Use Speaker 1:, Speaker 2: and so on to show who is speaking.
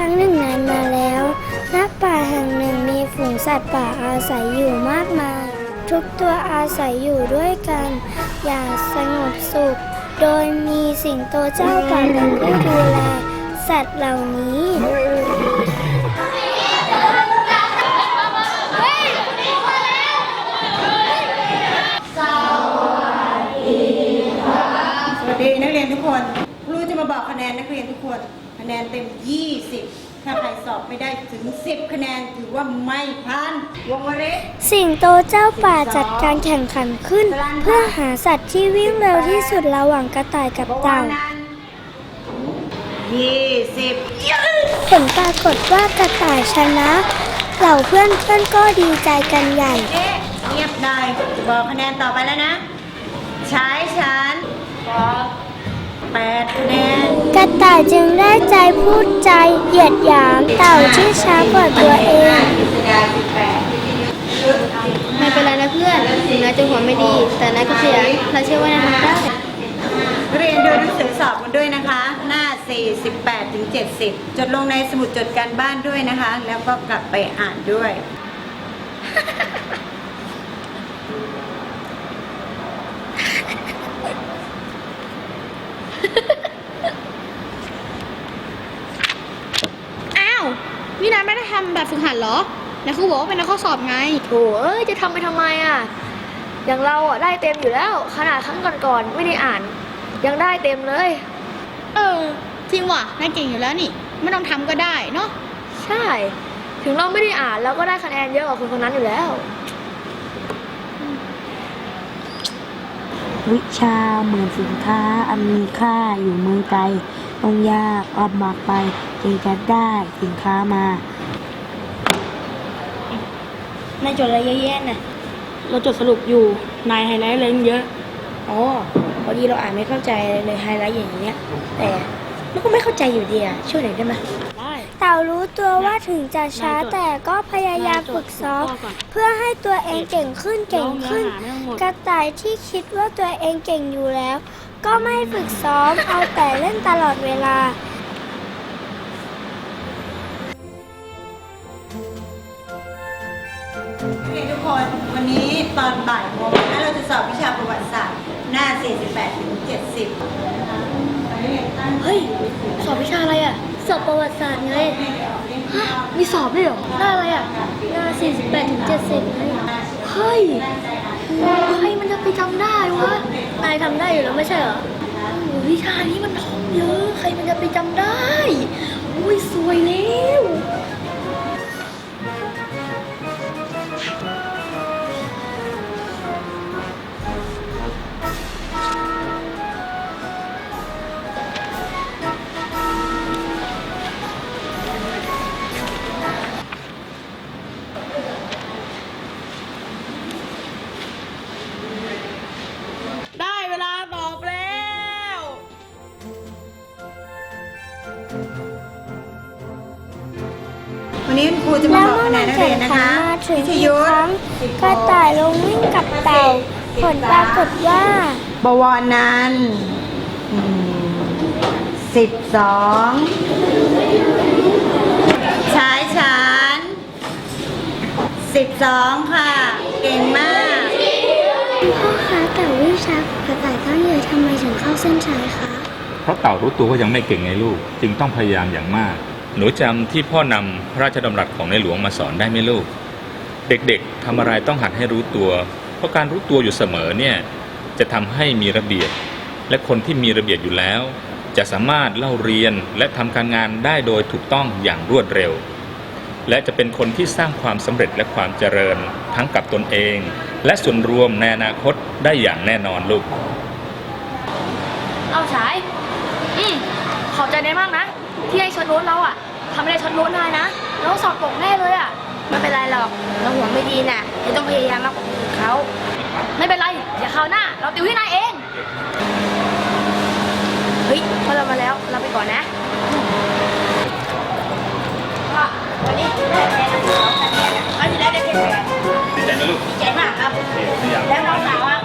Speaker 1: ครั้งหนึ่งนานมาแล้วณป่าแห่งหนึ่งมีฝูงสัตว์ป่าอาศัยอยู่มากมาย ทุกตัวอาศัยอยู่ด้วยกัน อย่างสงบสุข โดยมีสิงโตเจ้าป่าเป็นผู้ดูแลสัตว์เหล่านี้
Speaker 2: ทุกคนคะแนนเต็ม 20 ถ้าใครสอบไม่ได้ถึง 10 คะแนนถือว่าไม่ผ่านวงวริศ
Speaker 1: สิงโตเจ้าป่าจัดการแข่งขันขึ้น เพื่อหาสัตว์ที่วิ่งเร็วที่สุดระหว่างกระต่ายกับเต่า
Speaker 2: ยี่สิบ
Speaker 1: ผลปรากฏว่ากระต่ายชนะ เหล่าเพื่อนเพื่อนๆก็ดีใจกันใหญ่
Speaker 2: เอ๊ะเงียบได้บอกคะแนนต่อไปแล้วนะ ใช้ฉัน แปดคะแนน
Speaker 1: กระต่ายจึงได้ใจพูดใจเหยียดหยามเต่าที่ช้ากว่าตัวเอง
Speaker 3: ไม่เป็นไรนะเพื่อนถึงนายจะหัวไม่ดี แต่นายก็ขยันเราเชื่อว่านายทำได้
Speaker 2: เรียนดูหนังสือสอบกันด้วยนะคะ หน้า 48ถึง70 จดลงในสมุดจดการบ้านด้วยนะคะ แล้วก็กลับไปอ่านด้วย
Speaker 3: อ้าวนี่นายไม่ได้ทำแบบฝึกหัดเหรอแล้วครูบอกว่าเป็นนักข้อสอบไง
Speaker 4: โถเอ้ยจะทำไปทำไมอะ อย่างเราอะได้เต็มอยู่แล้ว ขนาดครั้งก่อนๆไม่ได้อ่าน ยังได้เต็มเลย
Speaker 3: เออ จริงว่ะนายเก่งอยู่แล้วนี่ ไม่ต้องทำก็ได้เนาะ
Speaker 4: ใช่ ถึงเราไม่ได้อ่านเราก็ได้คะแนนเยอะกว่าคนคนนั้นอยู่แล้ว
Speaker 5: วิชาเหมือนสินค้าอันมีค่าอยู่เมืองไกลต้องยากลำบากไปจึงจะได้สินค้ามา
Speaker 1: นาจดอะไรเยอะแยะน่ะ
Speaker 5: เราจดสรุปอยู่นายไฮไลท์เลยเยอะอ๋อพอดีเราอ่านไม่เข้าใจเลยไฮไลท์อย่างเงี้ยแต่มันก็ไม่เข้าใจอยู่ดีอะช่วยหน่อยได้ไหม
Speaker 1: เต่ารู้ตัวว่าถึงจะช้าแต่ก็พยายามฝึกซ้อมเพื่อให้ตัวเองเก่งขึ้นเก่งขึ้น กระต่ายที่คิดว่าตัวเองเก่งอยู่แล้ว ก็ไม่ฝึกซ้อมเอาแต่เล่นตลอดเวลา
Speaker 2: นักเรียนทุกคนวันนี้ตอนบ่ายโมงนะเราจะสอบวิชาประวัติศาสตร์หน้า 48ถึง70นะคะนักเรียนตั้ง
Speaker 4: เฮ้ย สอบวิชาอะไรอะ
Speaker 1: สอบประวัติศาสตร์ไง
Speaker 4: มีสอบด้วยเหรอ
Speaker 1: หน้าอะไรอะหน้า48ถึง70ไง
Speaker 4: เฮ้ยใครมันจะไปจำได้วะ
Speaker 1: นายทำได้อยู่แล้วไม่ใช่เหรอ
Speaker 4: วิชานี้มันท่องเยอะ ใครมันจะไปจำได้ อุ้ยสวยแล้ว
Speaker 3: วั
Speaker 2: นนี้คุณครูจะมาบอกคะแน
Speaker 1: นนั
Speaker 2: ก
Speaker 1: แข่
Speaker 2: เรีย
Speaker 1: ง
Speaker 2: นนะคะ
Speaker 1: ถึง
Speaker 2: วิทยุ
Speaker 1: ครั้งกระต่ายลงวิ่งกับเต่า ผลปรากฏว่า
Speaker 2: บวรนันสิบสองชายฉันสิบสองค่ะ เก่งมาก
Speaker 1: พ่อคะแต่วิ่งช้ากระต่ายตั้งเยอะทำไมถึงเข้าเส้นชัยคะ
Speaker 6: ราะเต่ารู้ตัวว่ายังไม่เก่งไงลูก จึงต้องพยายามอย่างมาก หนูจำที่พ่อนำพระราชดำรัสของในหลวงมาสอนได้ไหมลูก เด็กๆทำอะไรต้องหัดให้รู้ตัว เพราะการรู้ตัวอยู่เสมอเนี่ยจะทำให้มีระเบียบ และคนที่มีระเบียบอยู่แล้ว จะสามารถเล่าเรียนและทำการงานได้โดยถูกต้องอย่างรวดเร็ว และจะเป็นคนที่สร้างความสำเร็จและความเจริญทั้งกับตนเอง และส่วนรวมในอนาคตได้อย่างแน่นอนลูก
Speaker 4: เอาฉาย ขอบใจนายมากนะ ที่ให้ชดโน้ตเราอะทำให้ได้ชดโน้ตนายนะแล้วสอบตกแน่เลยอะ
Speaker 3: ไม่เป็นไรหรอกเราหัวไม่ดีน่ะยังต้องพยายามมากกว่าคนอื่นเขา
Speaker 4: ไม่เป็นไรเดี๋ยวคราวหน้า เราติวให้นายเอง เฮ้ยพอเรามาแล้ว เราไปก่อนนะ
Speaker 3: วันนี้ได้คะแนนทั้งสองคะแนนอะคราวที่แล้วได้แค่แปด
Speaker 6: ดีใจไหมลูก
Speaker 3: ดีใจมากครับ
Speaker 6: ดีใจ
Speaker 3: แล้วเราสาม